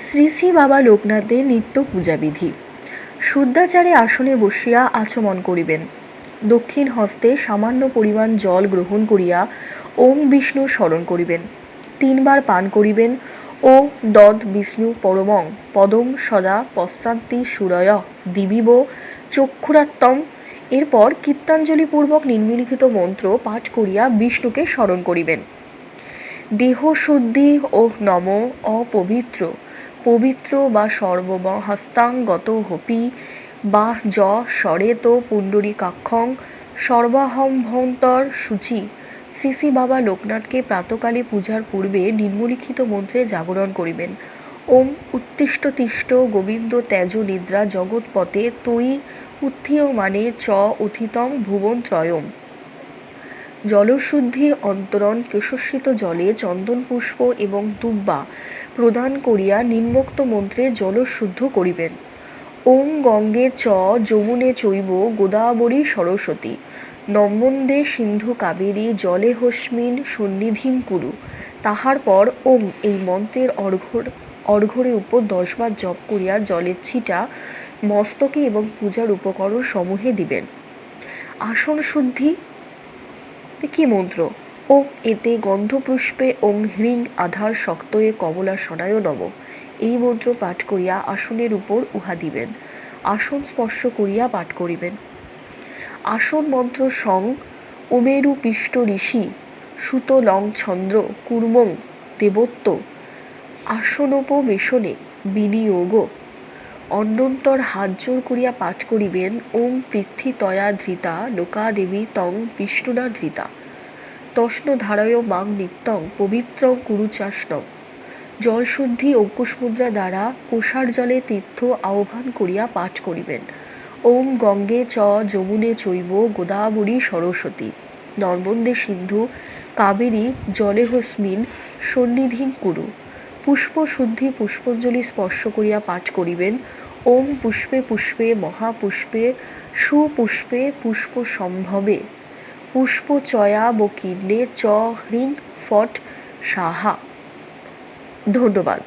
শ্রী শ্রী বাবা লোকনাথের নিত্য পূজাবিধি। শুদ্ধাচারে আসনে বসিয়া আচমন করিবেন। দক্ষিণ হস্তে সামান্য পরিমাণ জল গ্রহণ করিয়া ওম বিষ্ণু স্মরণ করিবেন। তিনবার পান করিবেন, ও দদ বিষ্ণু পরমং পদম সদা পশ্চান্তি সুরয় দিবিব চক্ষুরাত্তম। এরপর কীর্তাঞ্জলিপূর্বক নিম্নলিখিত মন্ত্র পাঠ করিয়া বিষ্ণুকে স্মরণ করিবেন। দেহ শুদ্ধি ও নম অপবিত্র। পবিত্র বা সর্বম হস্তাঙ্গত হপি, বা য স্বরেত পুণ্ডরীকাক্ষং সর্বাহম্ভন্তর সূচি। শ্রী বাবা লোকনাথকে প্রাতকালে পূজার পূর্বে নিম্নলিখিত মন্ত্রে জাগরণ করিবেন। ওম উত্তিষ্ট তিষ্ট গোবিন্দ তেজ নিদ্রা জগৎপতে তৈ উত্থীয়মানে চ উথিতং ভুবন ত্রয়ম। জলশুদ্ধি অন্তরণ কেশস্রিত জলে চন্দন পুষ্প এবং দুব্বা প্রদান করিয়া নিম্নোক্ত মন্ত্রে জলশুদ্ধ করিবেন। ওম গঙ্গে চ যমুনে চৈব গোদাবরী সরস্বতী। নর্মন্দে সিন্ধু কাবেরী জলে হস্মিন সন্নিধিম কুরু। তাহার পর ওম এই মন্ত্রের অর্ঘর অর্ঘরে উপর দশবার জপ করিয়া জলের ছিটা মস্তকে এবং পূজার উপকরণ সমূহে দিবেন। আসন শুদ্ধি কি মন্ত্র? ও, এতে গন্ধপুষ্পে ওং হ্রিং আধার শক্তয়ে কমলা সনায় নম। এই মন্ত্র পাঠ করিয়া আসনের উপর উহা দিবেন। আসন স্পর্শ করিয়া পাঠ করিবেন। আসন মন্ত্র সং, উমেরু পিষ্ট ঋষি, সুত লং ছন্দ্র কুর্মং দেবত্ব আসনোপবেশনে বিনিয়োগ অন্যন্তর হাত জোর করিয়া পাঠ করিবেন, ওম পৃথ্বী তয়া ধৃতা, লোকা দেবী তং বিষ্ণুনা ধৃতা। তষ্ণ ধারয় মাং নিত্যং, পবিত্র কুরুচাষ্ণম জলশুদ্ধি অঙ্কুশমুদ্রা দ্বারা কোষার জলে তীর্থ আহ্বান করিয়া পাঠ করিবেন। ওম গঙ্গে চ যমুনে চৈব গোদাবরী সরস্বতী। নর্মন্দে সিন্ধু কাবেরী জলেহস্মিন সন্নিধিং কুরু। পুষ্প শুদ্ধি পুষ্পঞ্জলি স্পর্শ করিয়া পাঠ করিবেন। ওম পুষ্পে পুষ্পে মহাপুষ্পে সুপুষ্পে পুষ্প সম্ভবে পুষ্প চয়া বকীর্ণে চ হৃং ফট সাহা। ধন্যবাদ।